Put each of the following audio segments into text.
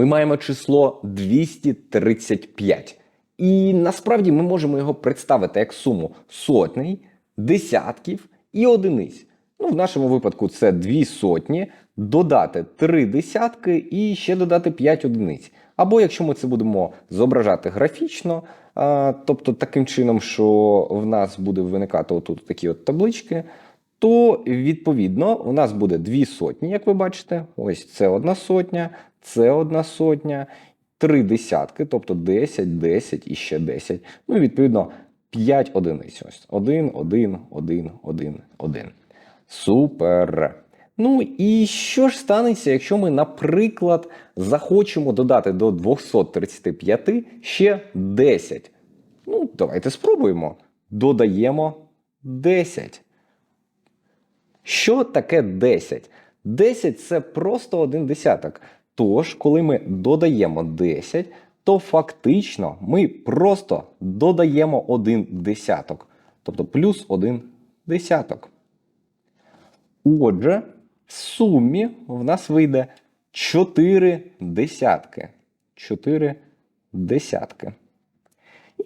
ми маємо число 235. І насправді ми можемо його представити як суму сотней, десятків і одиниць. Ну, в нашому випадку це дві сотні, додати три десятки і ще додати 5 одиниць. Або якщо ми це будемо зображати графічно, тобто таким чином, що в нас буде виникати отут такі от таблички, то відповідно у нас буде дві сотні, як ви бачите. Ось це одна сотня, це одна сотня, три десятки, тобто 10, 10 і ще 10. Ну і відповідно 5 одиниць. Ось 1, 1, 1, 1, 1. Супер. Ну і що ж станеться, якщо ми, наприклад, захочемо додати до 235 ще 10? Ну, давайте спробуємо. Додаємо 10. Що таке 10? 10 це просто один десяток. Тож, коли ми додаємо 10, то фактично ми просто додаємо один десяток. Тобто плюс один десяток. Отже, в сумі в нас вийде 4 десятки. 4 десятки.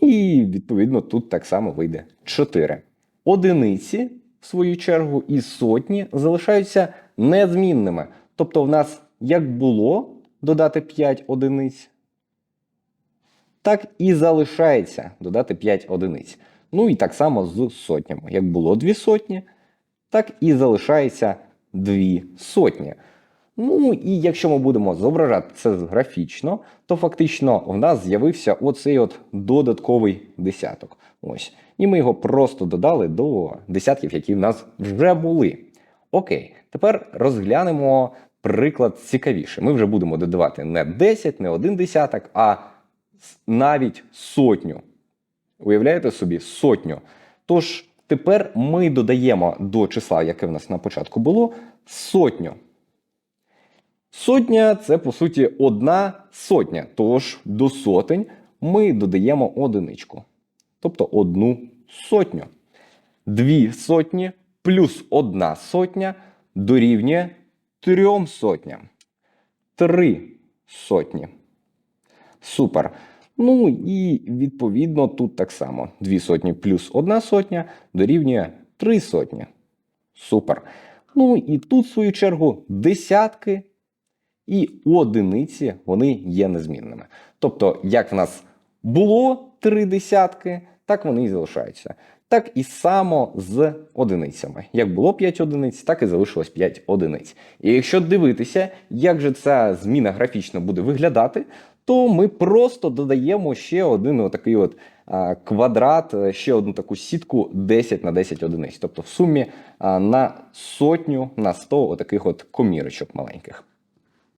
І, відповідно, тут так само вийде 4. Одиниці, в свою чергу, і сотні залишаються незмінними. Тобто, в нас як було додати 5 одиниць, так і залишається додати 5 одиниць. Ну і так само з сотнями. Як було 2 сотні, так і залишається 2 сотні. Ну і якщо ми будемо зображати це графічно, то фактично в нас з'явився оцей от додатковий десяток. Ось. І ми його просто додали до десятків, які в нас вже були. Окей, тепер розглянемо приклад цікавіше. Ми вже будемо додавати не 10, не один десяток, а навіть сотню. Уявляєте собі сотню. Тож тепер ми додаємо до числа, яке в нас на початку було, сотню. Сотня це по суті одна сотня. Тож до сотень ми додаємо одиничку. Тобто одну сотню. Дві сотні плюс одна сотня дорівнює трьом сотням. Три сотні. Супер. Ну і відповідно тут так само. Дві сотні плюс одна сотня дорівнює три сотні. Супер. Ну і тут, в свою чергу, десятки і одиниці вони є незмінними. Тобто, як в нас було три десятки, так вони і залишаються. Так і само з одиницями. Як було 5 одиниць, так і залишилось 5 одиниць. І якщо дивитися, як же ця зміна графічно буде виглядати, то ми просто додаємо ще один отакий от квадрат, е, ще одну таку сітку 10 на 10 одиниць. Тобто в сумі на сотню на 100 отаких от комірочок маленьких.